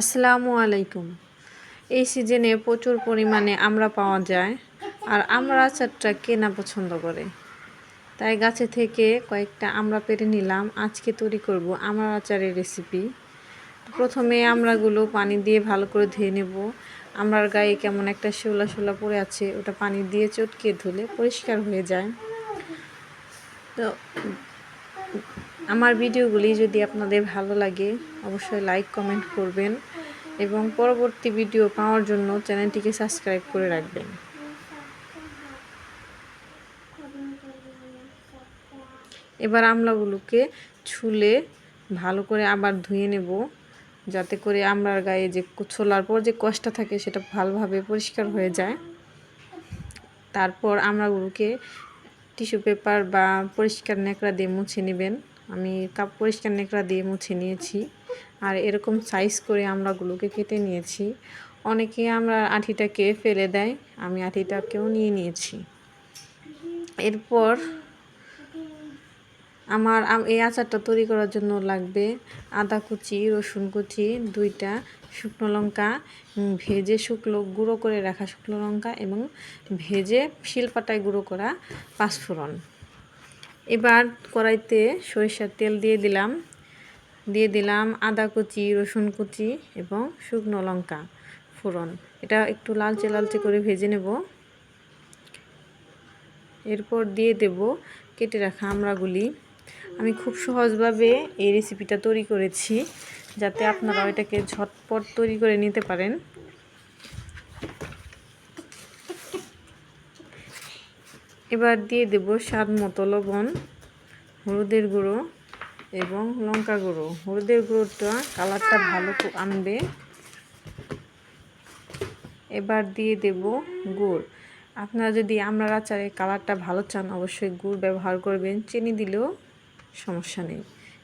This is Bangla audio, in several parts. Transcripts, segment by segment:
আসসালামু আলাইকুম। এই সিজনে প্রচুর পরিমাণে আমরা পাওয়া যায় আর আমরা আচারটা কেনা পছন্দ করে। তাই গাছে থেকে কয়েকটা আমরা পেরে নিলাম। আজকে তৈরি করব আমরা আচারের রেসিপি প্রথমে আমরাগুলো পানি দিয়ে ভালো করে ধুয়ে নেব। আমরার গায়ে কেমন একটা শোলা শোলা পড়ে আছে, ওটা পানি দিয়ে চটকে ধুলে পরিষ্কার হয়ে যায়। তো আমার ভিডিওগুলি যদি আপনাদের ভালো লাগে, অবশ্যই লাইক কমেন্ট করবেন এবং পরবর্তী ভিডিও পাওয়ার জন্য চ্যানেলটিকে সাবস্ক্রাইব করে রাখবেন। এবার আমলাগুলোকে ছুলে ভালো করে আবার ধুয়ে নেব, যাতে করে আমরার গায়ে যে ছোলার পর যে কষ্টটা থাকে সেটা ভালোভাবে পরিষ্কার হয়ে যায়। তারপর আমরাগুলোকে টিস্যু পেপার বা পরিষ্কার ন্যাকড়া দিয়ে মুছে নেবেন। আমি কাপ পরিষ্কার ন্যাকড়া দিয়ে মুছে নিয়েছি। আর এরকম সাইজ করে আমরাগুলোকে কেটে নিয়েছি। অনেকে আমরা আঠিটাকে ফেলে দেয়, আমি আঠিটাকেও নিয়ে নিয়েছি। এরপর আমার এই আচারটা তৈরি করার জন্য লাগবে আদা কুচি, রসুন কুচি, দুইটা শুকনো লঙ্কা ভেজে শুকনো গুঁড়ো করে রাখা শুকনো লঙ্কা এবং ভেজে শিলপাটায় গুঁড়ো করা পাঁচফোড়ন। এবার কড়াইতে সরিষার তেল দিয়ে দিলাম। দিয়ে দিলাম আদা কুচি, রসুন কুচি এবং শুকনো লঙ্কা ফোড়ন। এটা একটু লালচে লালচে করে ভেজে নেব। এরপর দিয়ে দেব কেটে রাখা আমড়াগুলি আমি খুব সহজভাবে এই রেসিপিটা তৈরি করেছি, যাতে আপনারা এটাকে ঝটপট তৈরি করে নিতে পারেন। এবার দিয়ে দেব স্বাদ মতো লবণ, হলুদের গুঁড়ো এবং লঙ্কা গুঁড়ো। হলুদের গুঁড়োটা কালারটা ভালো আনবে। এবার দিয়ে দেব গুড়। আপনারা যদি আমরা আচারে কালারটা ভালো চান, অবশ্যই গুড় ব্যবহার করবেন। চিনি দিলেও সমস্যা নেই।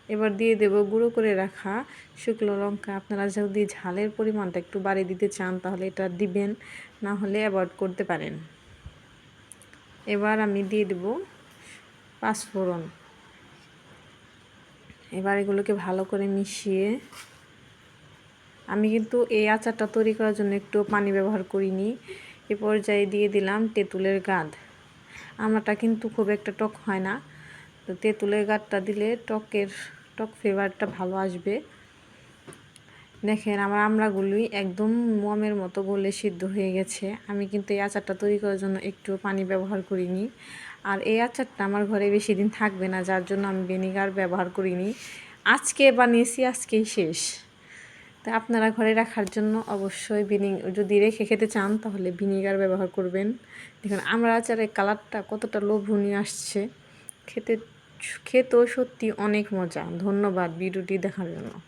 এবার দিয়ে দেব গুঁড়ো করে রাখা শুকনো লঙ্কা। আপনারা যদি ঝালের পরিমাণটা একটু বাড়িয়ে দিতে চান, তাহলে এটা দিবেন, না হলে অ্যাভয়েড করতে পারেন। এবার আমি দিয়ে দেব পাঁচফোড়ন এবার এগুলোকে ভালো করে মিশিয়ে আমি কিন্তু এই আচারটা তৈরি করার জন্য একটু পানি ব্যবহার করিনি। এ পর্যায়ে দিয়ে দিলাম তেঁতুলের গাঁদ। আমরাটা কিন্তু খুব একটা টক হয় না। তো তেঁতুলের গাঁদটা দিলে টকের, টক ফ্লেভারটা ভালো আসবে। দেখেন, আমার আমড়াগুলোই একদম মমের মতো গলে সিদ্ধ হয়ে গেছে। আমি কিন্তু এই আচারটা তৈরি করার জন্য একটু পানি ব্যবহার করিনি। আর এই আচারটা আমার ঘরে বেশি দিন থাকবে না, যার জন্য আমি ভিনিগার ব্যবহার করিনি। আজকে বানিয়েছি, আজকেই শেষ। তা আপনারা ঘরে রাখার জন্য অবশ্যই ভিনি, যদি রেখে খেতে চান, তাহলে ভিনিগার ব্যবহার করবেন। দেখুন, আমরা আচারের কালারটা কতটা লোভনীয় আসছে। খেতে, খেতেও সত্যি অনেক মজা। ধন্যবাদ ভিডিওটি দেখার জন্য।